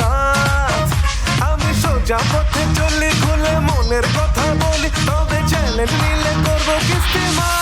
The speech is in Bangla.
রাত। আমি সোজা পথে চলি, খুলে মনের কথা বলি। তবে চ্যালেঞ্জ নিলে করব কিস্তি মা